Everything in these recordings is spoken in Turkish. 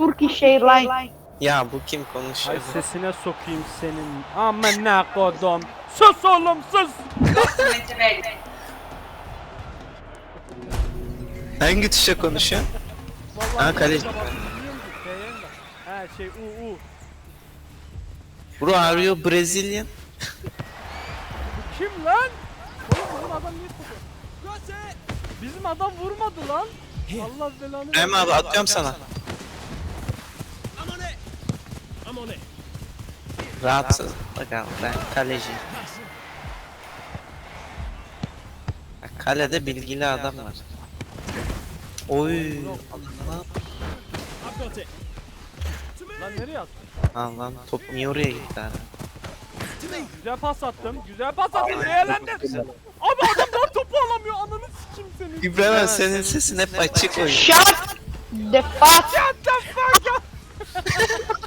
Turkish Airlines. Ya bu kim Ay konuşuyor? sesine sokayım senin. Aman ne kodum. Sus oğlum sus. Hangi tuşa konuşuyor? Ha, kaleci. He şey U U. Bro are you Brazilian? Bu kim lan? Oğlum bizim adam niye tutuyor? Bizim adam vurmadı lan. Allah belanı Hem abi atıyorum sana. Rahatsız. Bakalım ben kaleci. Ha, Kalede bilgili adam var. Oy. Lan nereye attın? Lan lan top niye oraya gitti abi? Güzel pas attım. Güzel pas attım. Değerlendir. Abi adamlar topu alamıyor. Ananı sikim seni. İbrahim senin sesin hep açık oyun. Shut the fuck Shut the fuck up.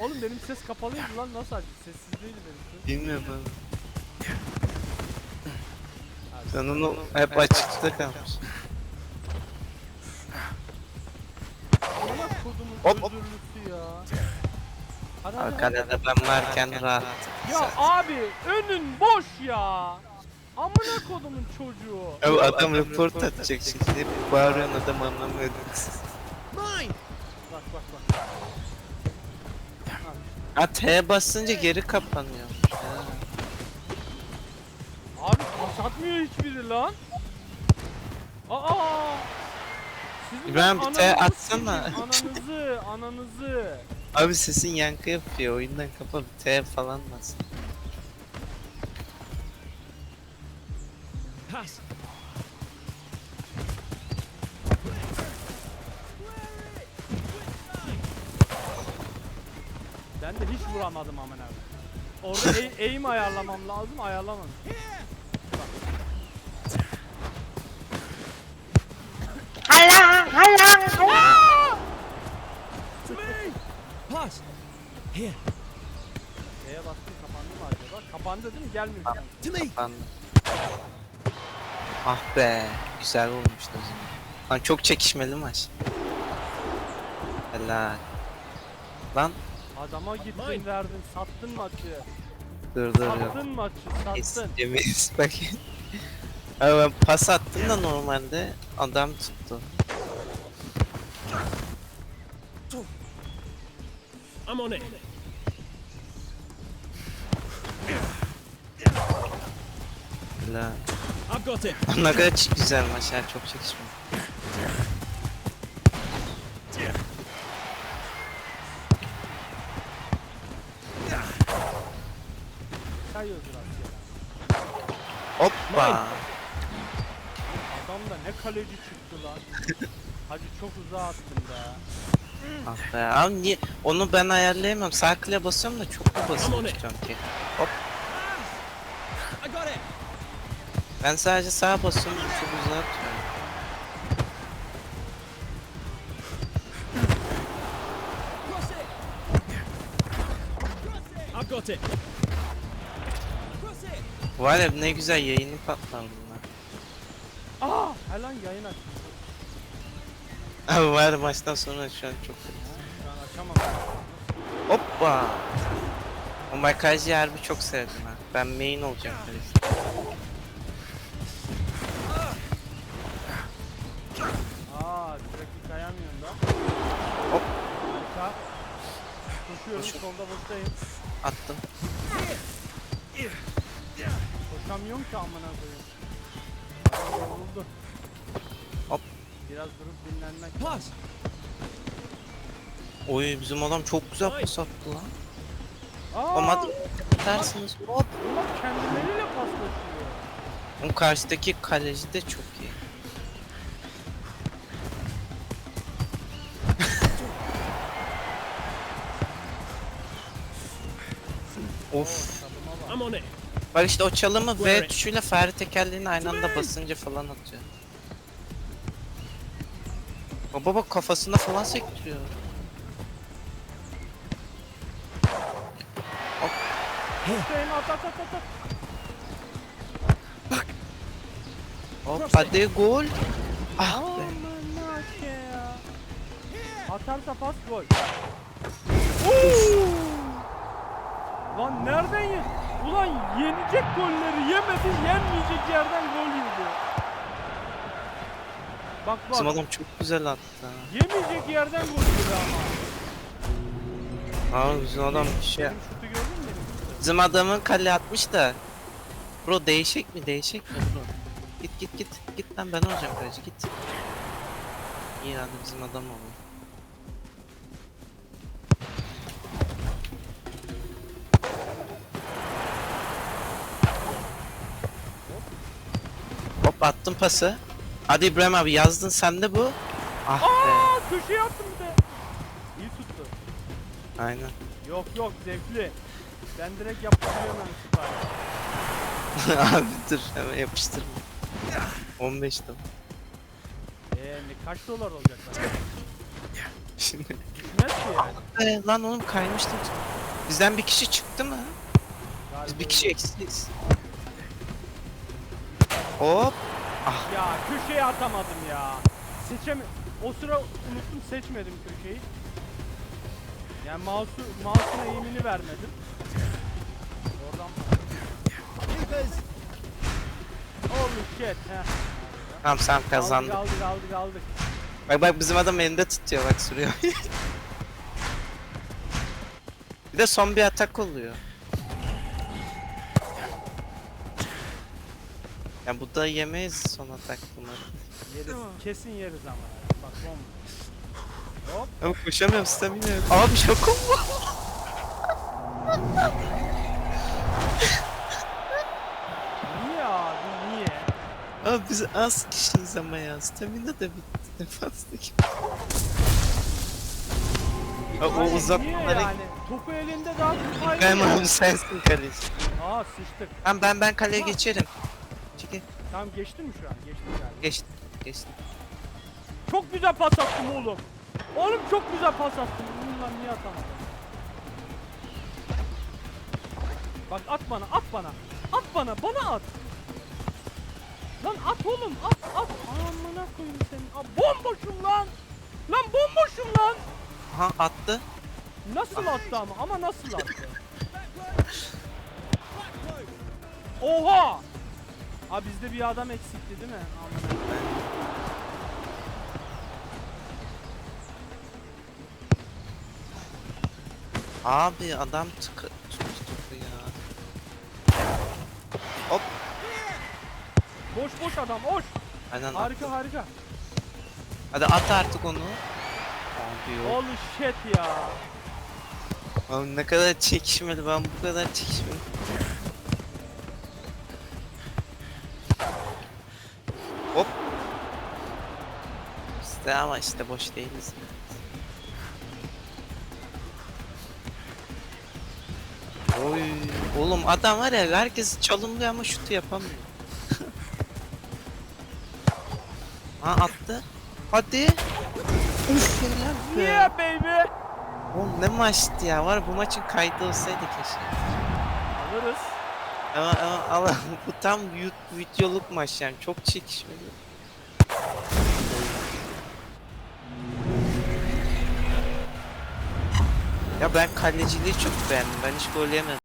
Oğlum benim ses kapalıydı lan nasıl açık? Sessizdeydi benim ses. Bilmiyorum abi. Sen onu hep açıkta kalmış. Amına kodumun Hop. özürlüsü ya. Hadi hadi. Kalede ben varken rahat. Ya abi önün boş ya. Amına kodumun çocuğu. Abi adam report atacak şimdi. Bağırıyorsun adam anlamıyor. Bak bak bak. Ha T basınca geri kapanıyor. Ha. Abi pas atmıyor hiçbiri lan. Aa! Sizin İbrahim, ben bir T ananızı atsana. sikeyim, Ananızı, ananızı. Abi sesin yankı yapıyor. Oyundan kapalı T falan bas. Ben de hiç vuramadım aman abi. Orada aim, aim ayarlamam lazım, ayarlamadım. Hala hala hala E'ye bastım kapandı mı acaba? Kapandı değil mi? Gelmiyor. şu an. Kapandı. Ah be. Güzel olmuştu o zaman. Lan çok çekişmeli maç. Helal. Lan Adama gittin verdin, sattın maçı. dur dur yok. Sattın maçı, sattın. Emeyiz bak. Abi ben pas attım da normalde adam tuttu. I'm on it. Helal. I've got it. ne kadar güzel maç ya çok çekişmeli. Kayıyoruz ya. Hoppa. Adam da ne kaleci çıktı lan. Hacı çok uzağa attın be. Ah be abi niye onu ben ayarlayamam. Sağ klavye basıyorum da çok da basıyorum ki. İt. Ben sadece sağa basıyorum çok uzağa atıyorum. I've got it. Var ya ne güzel yayını patlar bunlar. Aa! Her lan yayın aç. Abi var ya maçtan sonra şu an çok kötü. Şu an açamam. Hoppa. O Makaji harbi çok sevdim ha. Ben main olacağım kaleci. Aa, sürekli kayamıyorum da. Hop. Harika. Koşuyorum, Koşun. solda boştayım. Attım. Koşamıyorum ki amına koyayım. Adam Yoruldu. Hop. Biraz durup dinlenmek. Pass. Oy bizim adam çok güzel pas attı lan. Aa! Ama dersiniz hop. Bunlar kendileriyle paslaşıyor. O karşıdaki kaleci de çok iyi. of. Tadıma bak. I'm on it. Bak işte o çalımı V tuşuyla fare tekerleğini aynı anda basınca falan atıyor. Baba bak kafasına falan sektiriyor. Hüseyin at at at at. at. Hop hadi gol. Ah be. Atarsa pas gol. Lan nereden ye? Ulan yenecek golleri yemedi, yenmeyecek yerden gol yedi. Bak Bizim bak, adam çok güzel attı. ha. yemeyecek yerden gol yedi ama. Abi bizim adam şey... Benim şutu gördün mü benim şutu? Bizim adamın kale atmış da. Bro değişik mi? Değişik mi bro? Git git git. Git lan ben olacağım kaleci git. İyi hadi bizim adam oldu. Hop attım pası. Hadi İbrahim abi yazdın sen de bu. Ah be. Aa köşeye attım bir de. İyi tuttu. Aynen. Yok yok zevkli. Ben direkt yapabiliyorum ben süper. abi dur hemen yapıştırma. 15 dolar. Eee ne kaç dolar olacak lan? Şimdi. Düşmez ki yani. Ee, lan oğlum kaymıştım. Bizden bir kişi çıktı mı? Biz Galiba bir kişi eksiyiz. Hop. Ya köşeye atamadım ya. Seçemi... O sıra unuttum seçmedim köşeyi. Yani mouse'u, mouse'una eğimini vermedim. Oradan. Holy shit. Heh. Tamam sen kazandın. Aldık aldık aldık aldık. Bak bak bizim adam elinde tutuyor bak sürüyor. bir de son bir atak oluyor. Ya bu da yemeyiz son atak bunları. Yeriz. Kesin yeriz ama. Bak bomba. Hop. Ama koşamıyorum stamina yok. Abi şokum mu? Niye abi niye? Abi biz az kişiyiz ama ya. Stamina da bitti. Defanstaki. Ha, o uzatmaları... Niye yani? Topu elinde daha tutmaydı. Ben abi sensin kaleci. Aa sıçtık. Ben ben ben kaleye geçerim. Tamam geçti mi şu an? Geçti galiba. Geçtim. Geçtim. Çok güzel pas attım oğlum. Oğlum çok güzel pas attım. Bundan niye atamadım? Bak at bana, at bana. At bana, bana at. Lan at oğlum, at, at. Amına koyayım seni. Aa, bomboşum lan. Lan bomboşum lan. Ha attı. Nasıl attı ama? Ama nasıl attı? Oha! Abi bizde bir adam eksikti değil mi? Amına. Abi adam tıkı tuttu ya. Hop. Boş boş adam, boş. Aynen. Harika harika. Hadi at artık onu. Abi yok. Holy shit ya. Abi ne kadar çekişmeli ben bu kadar çekişmeli. İşte ama işte boş değiliz. Oy, oğlum adam var ya herkes çalımlıyor ama şutu yapamıyor. ha attı. Hadi. Uf. Yeah baby. Oğlum ne maçtı ya var bu maçın kaydı olsaydı keşke. Alırız. Ama ama ama bu tam yu- videoluk maç yani çok çekişmeli. Ya ben kaleciliği çok beğendim. Ben hiç gol yemedim.